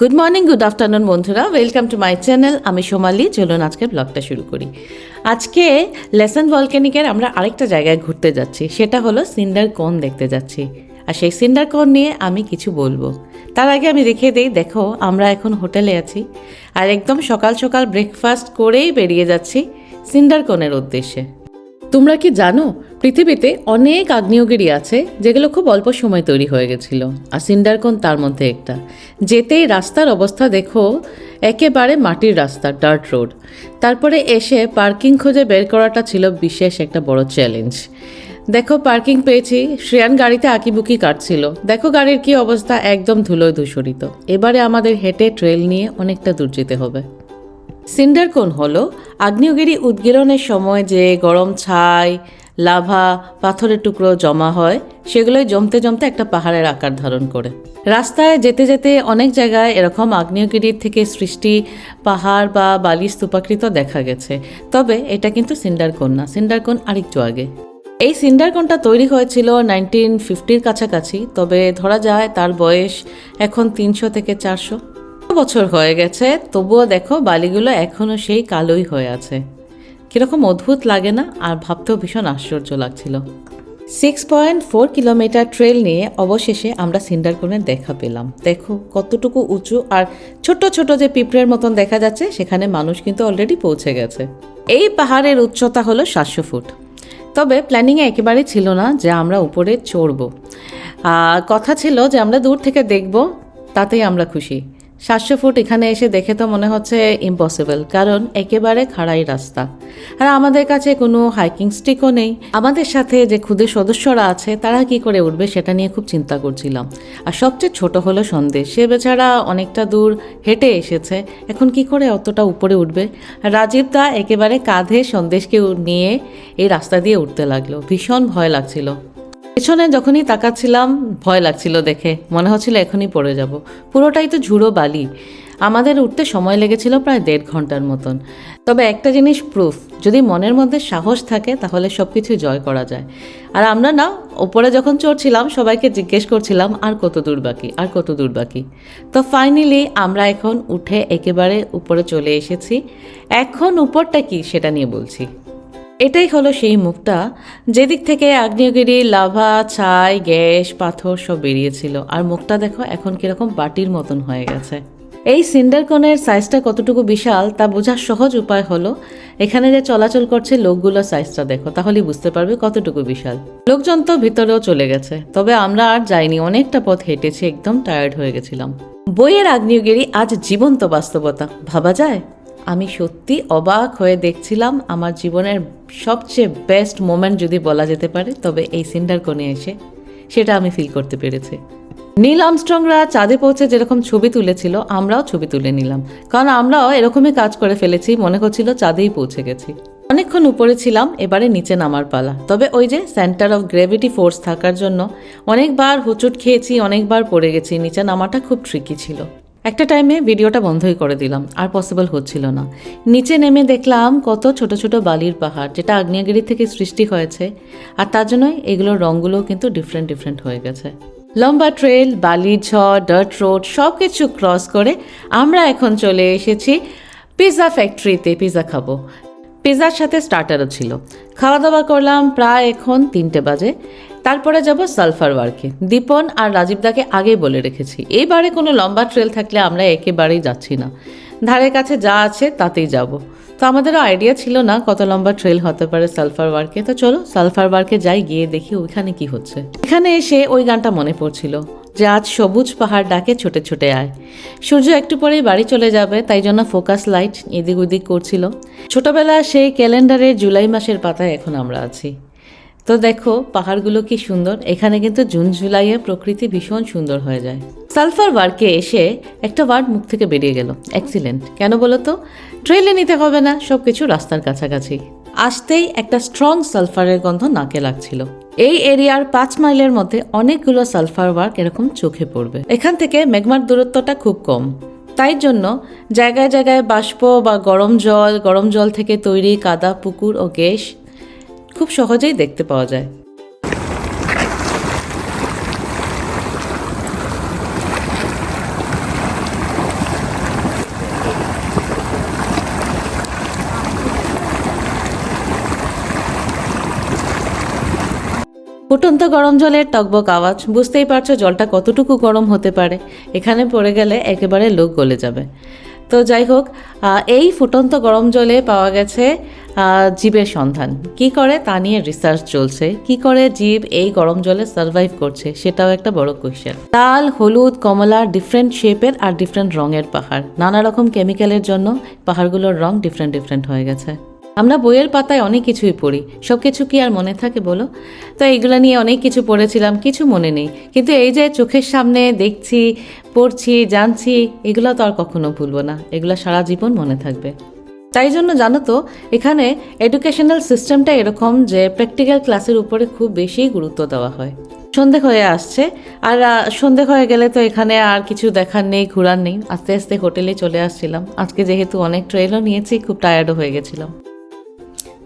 Good morning good afternoon বন্ধুরা। Welcome to my channel আমি সোমালি। চলুন আজকে ব্লগটা শুরু করি। আজকে লেসন ভলকেনিকের আমরা আরেকটা জায়গায় ঘুরতে যাচ্ছি। সেটা হলো সিন্ডার কোন দেখতে যাচ্ছি। আর সেই সিন্ডার কোন নিয়ে আমি কিছু বলব। তার আগে আমি রেখে দিই, দেখো, আমরা এখন হোটেলে আছি। আর একদম সকাল সকাল ব্রেকফাস্ট করেই বেরিয়ে যাচ্ছি সিন্ডার কোনের উদ্দেশ্যে। তোমরা কি জানো, পৃথিবীতে অনেক আগ্নেয়গিরি আছে, যেগুলো খুব অল্প সময় তৈরি হয়ে গেছিল। আর সিন্ডারকোন তার মধ্যে একটা। যেতেই রাস্তার অবস্থা দেখো, একেবারে মাটির রাস্তা, ডার্ট রোড। তারপরে এসে পার্কিং খুঁজে বের করাটা ছিল বিশেষ একটা বড় চ্যালেঞ্জ। দেখো, পার্কিং পেয়েছি, শ্রেয়ান গাড়িতে আঁকিবুকি কাটছিল। দেখো গাড়ির কি অবস্থা, একদম ধুলোয় ধূসরিত। এবারে আমাদের হেঁটে ট্রেল নিয়ে অনেকটা দূর যেতে হবে। সিন্ডারকোন হল আগ্নেয়গিরি উদ্গীরণের সময় যে গরম ছাই, লাভা, পাথরের টুকরো জমা হয়, সেগুলোই জমতে জমতে একটা পাহাড়ের আকার ধারণ করে। রাস্তায় যেতে যেতে অনেক জায়গায় এরকম আগ্নেয়গিরির থেকে সৃষ্টি পাহাড় বা বালি স্তূপাকৃত দেখা গেছে। তবে এটা কিন্তু সিন্ডারকোন না, সিন্ডারকোন আরেকটু আগে। এই সিন্ডারকোনটা তৈরি হয়েছিল নাইনটিন ফিফটির কাছাকাছি, তবে ধরা যায় তার বয়স এখন তিনশো থেকে চারশো। বছর হয়ে গেছে, তবুও দেখো বালিগুলো এখনও সেই কালোই হয়ে আছে। কীরকম অদ্ভুত লাগে না? আর ভাবতেও ভীষণ আশ্চর্য লাগছিল। Six point four kilometre trail নিয়ে অবশেষে আমরা সিন্ডারকোনের দেখা পেলাম। দেখো কতটুকু উঁচু আর ছোট ছোট যে পিঁপড়ের মতন দেখা যাচ্ছে, সেখানে মানুষ কিন্তু অলরেডি পৌঁছে গেছে। এই পাহাড়ের উচ্চতা হলো সাতশো ফুট। তবে প্ল্যানিংয়ে একেবারেই ছিল না যে আমরা উপরে চড়ব। আর কথা ছিল যে আমরা দূর থেকে দেখব, তাতেই আমরা খুশি। সাতশো ফুট এখানে এসে দেখে তো মনে হচ্ছে ইম্পসিবল কারণ একেবারে খাড়াই রাস্তা। আর আমাদের কাছে কোনো হাইকিং স্টিকও নেই। আমাদের সাথে যে ক্ষুদে সদস্যরা আছে, তারা কি করে উঠবে সেটা নিয়ে খুব চিন্তা করছিলাম। আর সবচেয়ে ছোট হলো সন্দেশ। সে বেচারা অনেকটা দূর হেঁটে এসেছে। এখন কি করে অতটা উপরে উঠবে? রাজীব দা একেবারে কাঁধে সন্দেশকে নিয়ে এই রাস্তা দিয়ে উঠতে লাগল। ভীষণ ভয় লাগছিল। পেছনে যখনই তাকাচ্ছিলাম, ভয় লাগছিল দেখে। মনে হচ্ছিল এখনই পড়ে যাব। পুরোটাই তো ঝুড়ো বালি। আমাদের উঠতে সময় লেগেছিল প্রায় দেড় ঘণ্টার মতন। তবে একটা জিনিস প্রুফ যদি মনের মধ্যে সাহস থাকে তাহলে সব কিছু জয় করা যায়। আর আমরা না, ওপরে যখন চড়ছিলাম সবাইকে জিজ্ঞেস করছিলাম, আর কত দূর বাকি? আর কত দূর বাকি? তো ফাইনালি আমরা এখন উঠে একেবারে উপরে চলে এসেছি। এখন উপরটা কি সেটা নিয়ে বলছি। এটাই হলো সেই মুখটা যেদিক থেকে আগ্নেয়গিরি, লাভা, ছাই, গ্যাস, পাথর সব বেরিয়েছিল। আর মুখটা দেখো এখন কীরকম বাটির মতন হয়ে গেছে। এই সিন্ডারকনের সাইজটা কতটুকু বিশাল, তা বোঝার সহজ উপায় হলো, এখানে যে চলাচল করছে লোকগুলোর সাইজটা দেখো, তাহলেই বুঝতে পারবে কতটুকু বিশাল। লোকজন তো ভিতরেও চলে গেছে, তবে আমরা আর যাইনি, অনেকটা পথ হেঁটেছি, একদম টায়ার্ড হয়ে গেছিলাম। বইয়ের আগ্নেয়গিরি আজ জীবন্ত বাস্তবতা, ভাবা যায়? আমি সত্যি অবাক হয়ে দেখছিলাম আমার জীবনের সবচেয়ে বেস্ট মোমেন্ট যদি বলা যেতে পারে, তবে এই সিন্ডার কোণে এসে সেটা আমি ফিল করতে পেরেছি। নীল আমস্ট্রংরা চাঁদে পৌঁছে যেরকম ছবি তুলেছিল, আমরাও ছবি তুলে নিলাম। কারণ আমরাও এরকমই কাজ করে ফেলেছি, মনে হচ্ছিল চাঁদেই পৌঁছে গেছি। অনেকক্ষণ উপরে ছিলাম, এবারে নিচে নামার পালা। তবে ওই যে সেন্টার অফ গ্র্যাভিটি ফোর্স থাকার জন্য অনেকবার হুচুট খেয়েছি, অনেকবার পড়ে গেছি, নিচে নামাটা খুব ট্রিকি ছিল। একটা টাইমে ভিডিওটা বন্ধই করে দিলাম, আর পসিবল হচ্ছিল না। নিচে নেমে দেখলাম কত ছোট ছোট বালির পাহাড়, যেটা আগ্নেয়গিরি থেকে সৃষ্টি হয়েছে, আর তার জন্যই এগুলোর রঙগুলো কিন্তু ডিফারেন্ট ডিফারেন্ট হয়ে গেছে। লম্বা ট্রেল বালির ঝড় ডার্ট রোড সব কিছু ক্রস করে আমরা এখন চলে এসেছি পিৎজা ফ্যাক্টরিতে পিৎজা খাব। পিৎজার সাথে স্টার্টারও ছিল। খাওয়া দাওয়া করলাম প্রায় এখন তিনটে বাজে। তারপরে যাব সালফার ওয়ার্কে। দীপন আর রাজীবদাকে আগেই বলে রেখেছি, এইবারে কোনো লম্বা ট্রেল থাকলে আমরা একেবারেই যাচ্ছি না। ধারে কাছে যা আছে তাতেই যাব। তো আমাদেরও আইডিয়া ছিল না কত লম্বা ট্রেল হতে পারে সালফার ওয়ার্কে। তো চলো সালফার ওয়ার্কে যাই, গিয়ে দেখি ওইখানে কি হচ্ছে। এখানে এসে ওই গানটা মনে পড়ছিল। আজ সবুজ পাহাড় ডাকে ছোটে ছোটে আয়। সূর্য একটু পরেই বাড়ি চলে যাবে, তাই জন্য ফোকাস লাইট এদিক ওদিক করছিল। ছোটবেলা সেই ক্যালেন্ডারের জুলাই মাসের পাতায় এখন আমরা আছি। তো দেখো, পাহাড়গুলো কি সুন্দর, এখানে কিন্তু জুন জুলাইয়ে প্রকৃতি ভীষণ সুন্দর হয়ে যায়। সালফার ওয়ার্কে এসে একটা ওয়ার্ড মুখ থেকে বেরিয়ে গেল অ্যাক্সিডেন্ট কেন বলো তো? ট্রেলে নিতে হবে না সব কিছু রাস্তার কাছাকাছি। আসতেই একটা স্ট্রং সালফারের গন্ধ নাকে লাগছিল। এই এরিয়ার পাঁচ মাইলের মধ্যে অনেকগুলো সালফার ওয়ার্ক এরকম চোখে পড়বে। এখান থেকে মেঘমার দূরত্বটা খুব কম। তাই জন্য জায়গায় জায়গায় বাষ্প বা গরম জল গরম জল থেকে তৈরি কাদা, পুকুর ও গ্যাস খুব সহজেই দেখতে পাওয়া যায়। ফুটন্ত গরম জলের টকবক আওয়াজ, বুঝতেই পারছ জলটা কতটুকু গরম হতে পারে। এখানে পড়ে গেলে একেবারে লোক গলে যাবে। তো যাই হোক এই ফুটন্ত গরম জলে পাওয়া গেছে জীবের সন্ধান। কি করে? তা নিয়ে রিসার্চ চলছে। কি করে জীব এই গরম জলে সার্ভাইভ করছে? সেটাও একটা বড় কোয়েশ্চেন লাল হলুদ, কমলা ডিফারেন্ট শেপের আর ডিফারেন্ট রঙের পাহাড়। নানা রকম কেমিক্যালের জন্য পাহাড়গুলোর রং ডিফারেন্ট ডিফারেন্ট হয়ে গেছে। আমরা বইয়ের পাতায় অনেক কিছুই পড়ি। সব কিছু কি আর মনে থাকে বলো? তো এইগুলো নিয়ে অনেক কিছু পড়েছিলাম, কিছু মনে নেই। কিন্তু এই যে চোখের সামনে দেখছি, পড়ছি, জানছি, এগুলো তো আর কখনো ভুলবো না। এগুলো সারা জীবন মনে থাকবে। তাই জন্য জানো তো, এখানে এডুকেশনাল সিস্টেমটা এরকম যে প্র্যাকটিক্যাল ক্লাসের উপরে খুব বেশি গুরুত্ব দেওয়া হয়। সন্ধে হয়ে আসছে, আর সন্ধে হয়ে গেলে তো এখানে আর কিছু দেখার নেই, ঘোরার নেই। আস্তে আস্তে হোটেলে চলে আসছিলাম। আজকে যেহেতু অনেক ট্রেনও নিয়েছি, খুব টায়ার্ডও হয়ে গেছিলাম।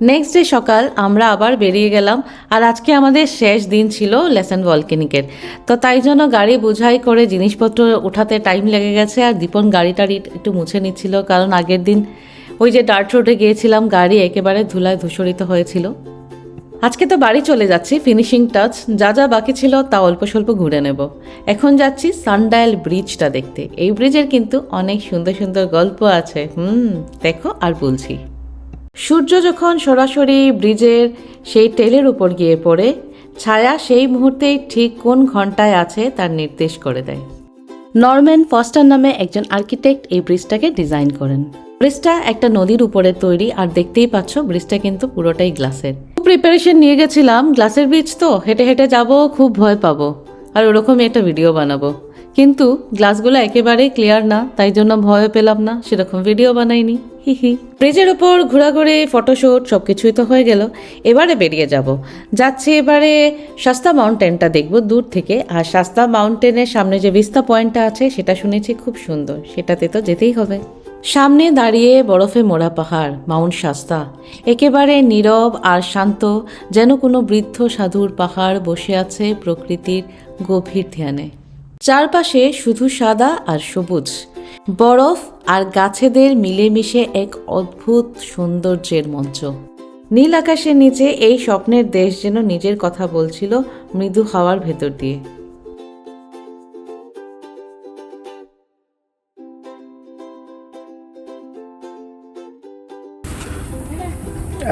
নেক্সট ডে সকাল আমরা আবার বেরিয়ে গেলাম আর আজকে আমাদের শেষ দিন ছিল লেসন ভলকেনিকের তো তাই জন্য গাড়ি বোঝাই করে জিনিসপত্র উঠাতে টাইম লেগে গেছে আর দীপন গাড়ি টাড়ি একটু মুছে নিচ্ছিল কারণ আগের দিন ওই যে ডার্ট রোডে গিয়েছিলাম, গাড়ি একেবারে ধুলায় ধূসরিত হয়েছিল। আজকে তো বাড়ি চলে যাচ্ছি ফিনিশিং টাচ যা যা বাকি ছিল তা অল্প স্বল্প ঘুরে নেব। এখন যাচ্ছি সানডায়াল ব্রিজটা দেখতে। এই ব্রিজের কিন্তু অনেক সুন্দর সুন্দর গল্প আছে। হুম, দেখো আর বলছি। সূর্য যখন সরাসরি ব্রিজের সেই টেলের উপর গিয়ে পড়ে, ছায়া সেই মুহূর্তেই ঠিক কোন ঘন্টায় আছে তার নির্দেশ করে দেয়। নরম্যান ফস্টার নামে একজন আর্কিটেক্ট এই ব্রিজটাকে ডিজাইন করেন। ব্রিজটা একটা নদীর উপরে তৈরি, আর দেখতেই পাচ্ছ ব্রিজটা কিন্তু পুরোটাই গ্লাসের। প্রিপারেশন নিয়ে গেছিলাম, গ্লাসের ব্রিজ তো, হেঁটে হেঁটে যাব, খুব ভয় পাবো। আর ওরকমই একটা ভিডিও বানাবো। কিন্তু গ্লাসগুলো একেবারে ক্লিয়ার না, তাই জন্য ভয় পেলাম না, সেরকম ভিডিও বানাইনি। হি হি। ব্রিজের ওপর ঘোরাঘুরি ফটোশ্যুট সব কিছুই তো হয়ে গেল। এবারে বেরিয়ে যাব। যাচ্ছি এবারে শাস্তা মাউন্টেনটা দেখব দূর থেকে। আর শাস্তা মাউন্টেনের সামনে যে ভিস্তা পয়েন্টটা আছে, সেটা শুনেছি খুব সুন্দর। সেটাতে তো যেতেই হবে। সামনে দাঁড়িয়ে বরফে মোড়া পাহাড়, মাউন্ট শাস্তা একেবারে নীরব আর শান্ত, যেন কোনো বৃদ্ধ সাধুর পাহাড় বসে আছে প্রকৃতির গভীর ধ্যানে। চারপাশে শুধু সাদা আর সবুজ। বরফ আর গাছেদের মিলেমিশে এক অদ্ভুত সৌন্দর্যের মঞ্চ। নীল আকাশের নিচে এই স্বপ্নের দেশ যেন নিজের কথা বলছিল মৃদু হাওয়ার ভেতর দিয়ে।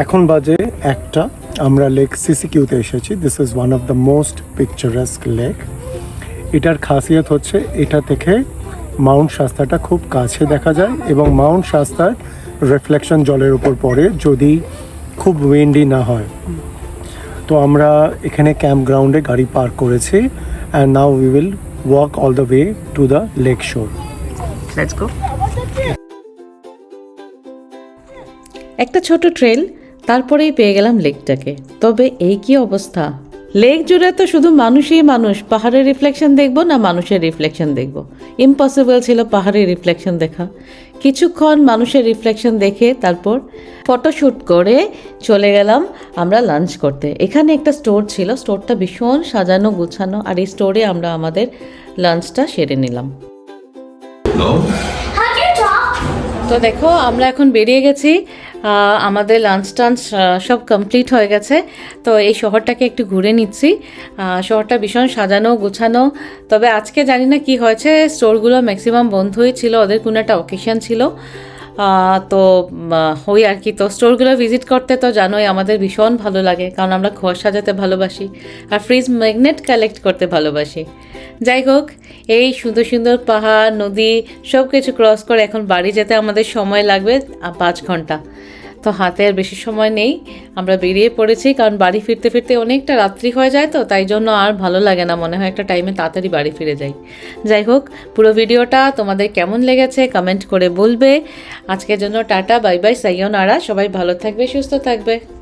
এখন বাজে একটা। আমরা লেক সিসিকিউতে এসেছি। This is one of the most picturesque lake এটার খাসিয়ত হচ্ছে এটা থেকে মাউন্ট শাস্তাটা খুব কাছে দেখা যায় এবং মাউন্ট শাস্তার রিফ্লেকশন জলের উপর পড়ে যদি খুব উইন্ডি না হয়। তো আমরা এখানে ক্যাম্প গ্রাউন্ডে গাড়ি পার্ক করেছি and now we will walk all the way to the lake shore একটা ছোট ট্রেল তারপরেই পেয়ে গেলাম লেকটাকে তবে এই কি অবস্থা? লেক জুড়ে তো শুধু মানুষই মানুষ। পাহাড়ের রিফ্লেকশন দেখব না মানুষের রিফ্লেকশন দেখব? ইম্পসিবল ছিল পাহাড়ের রিফ্লেকশন দেখা। কিছুক্ষণ মানুষের রিফ্লেকশন দেখে তারপর ফটোশ্যুট করে চলে গেলাম আমরা লাঞ্চ করতে। এখানে একটা স্টোর ছিল। স্টোরটা ভীষণ সাজানো গুছানো আর এই স্টোরে আমরা আমাদের লাঞ্চটা সেরে নিলাম। তো দেখো আমরা এখন বেরিয়ে গেছি। আমাদের লাঞ্চ টাঞ্চ সব কমপ্লিট হয়ে গেছে। তো এই শহরটাকে একটু ঘুরে নিচ্ছি। শহরটা ভীষণ সাজানো, গোছানো। তবে আজকে জানি না কি হয়েছে স্টোরগুলো ম্যাক্সিমাম বন্ধই ছিল, ওদের কোনো একটা অকেশন ছিল। তো ওই আর কি, তো স্টোরগুলো ভিজিট করতে তো জানোই আমাদের ভীষণ ভালো লাগে, কারণ আমরা ঘর সাজাতে ভালোবাসি আর ফ্রিজ ম্যাগনেট কালেক্ট করতে ভালোবাসি। যাই হোক, এই সুন্দর সুন্দর পাহাড়, নদী সব কিছু ক্রস করে এখন বাড়ি যেতে আমাদের সময় লাগবে পাঁচ ঘণ্টা। তো হাতে আর বেশি সময় নেই। আমরা বেরিয়ে পড়েছি কারণ বাড়ি ফিরতে ফিরতে অনেকটা রাত্রি হয়ে যায় তো, তাই জন্য আর ভালো লাগে না মনে হয় একটা টাইমে তাড়াতাড়ি বাড়ি ফিরে যাই। যাই হোক, পুরো ভিডিওটা তোমাদের কেমন লেগেছে কমেন্ট করে বলবে। আজকের জন্য টাটা, বাই বাই, সাইয়ন, আরা, সবাই ভালো থাকবে, সুস্থ থাকবে।